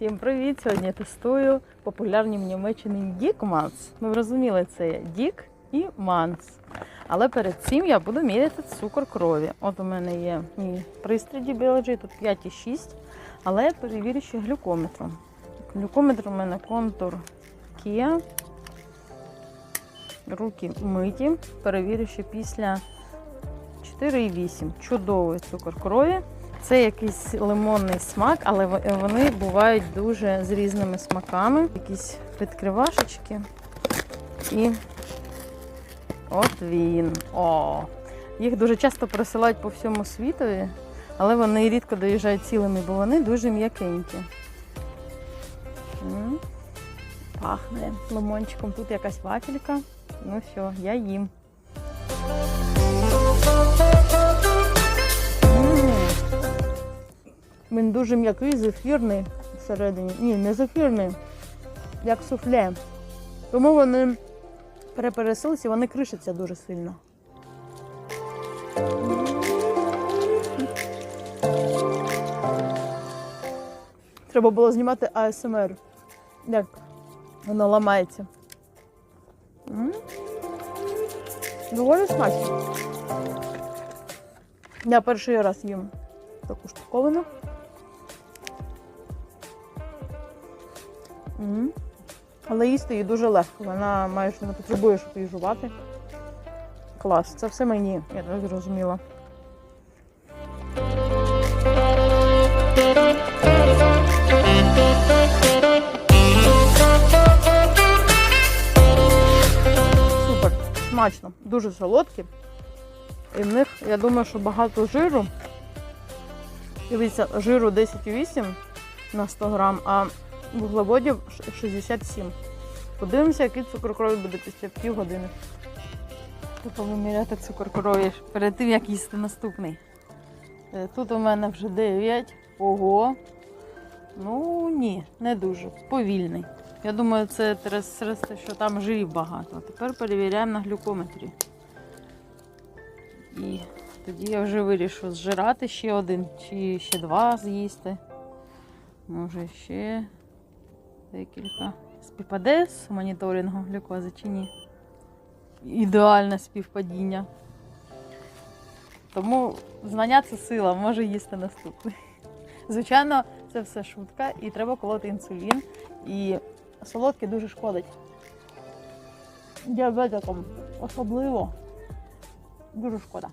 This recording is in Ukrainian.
Всім привіт! Сьогодні я тестую популярні в Німеччині Дік-Манс. Ми зрозуміли, це є Дік і Манс. Але перед цим я буду міряти цукор крові. От у мене є мій пристрій Biology, тут 5,6, але я перевірю ще глюкометром. Глюкометр у мене контур Kia. Руки миті. Перевірю ще після 4,8. Чудовий цукор крові. Це якийсь лимонний смак, але вони бувають дуже з різними смаками. Якісь підкривашечки. І от він. О! Їх дуже часто присилають по всьому світові, але вони рідко доїжджають цілими, бо вони дуже м'якенькі. Пахне лимончиком. Тут якась вафелька. Ну все, я їм. Дуже м'який, зефірний всередині. Ні, не зефірний, як суфле. Тому вони перепересилися, вони кришаться дуже сильно. Треба було знімати АСМР. Як воно ламається. Доволі смачно. Я перший раз їм таку штуковину. Але їсти її дуже легко. Вона майже не потребує, щоб її жувати. Клас, це все мені, я так зрозуміла. Супер, смачно, дуже солодкі. І в них, я думаю, що багато жиру. Дивіться, жиру 10,8 на 100 грам, а вуглеводів 67. Подивимося, який цукор крові буде після півгодини. Треба виміряти цукор крові перед тим, як їсти наступний. Е, Тут у мене вже 9. Ого. Ну ні, не дуже. Повільний. Я думаю, це через те, що там жирів багато. Тепер перевіряємо на глюкометрі. І тоді я вже вирішу зжирати ще один чи ще два з'їсти. Може ще декілька. Співпаде з моніторингом глюкози чи ні? Ідеальне співпадіння. Тому знання це сила, може їсти наступний. Звичайно, це все шутка, і треба колоти інсулін. І солодке дуже шкодить. Діабетикам особливо. Дуже шкода.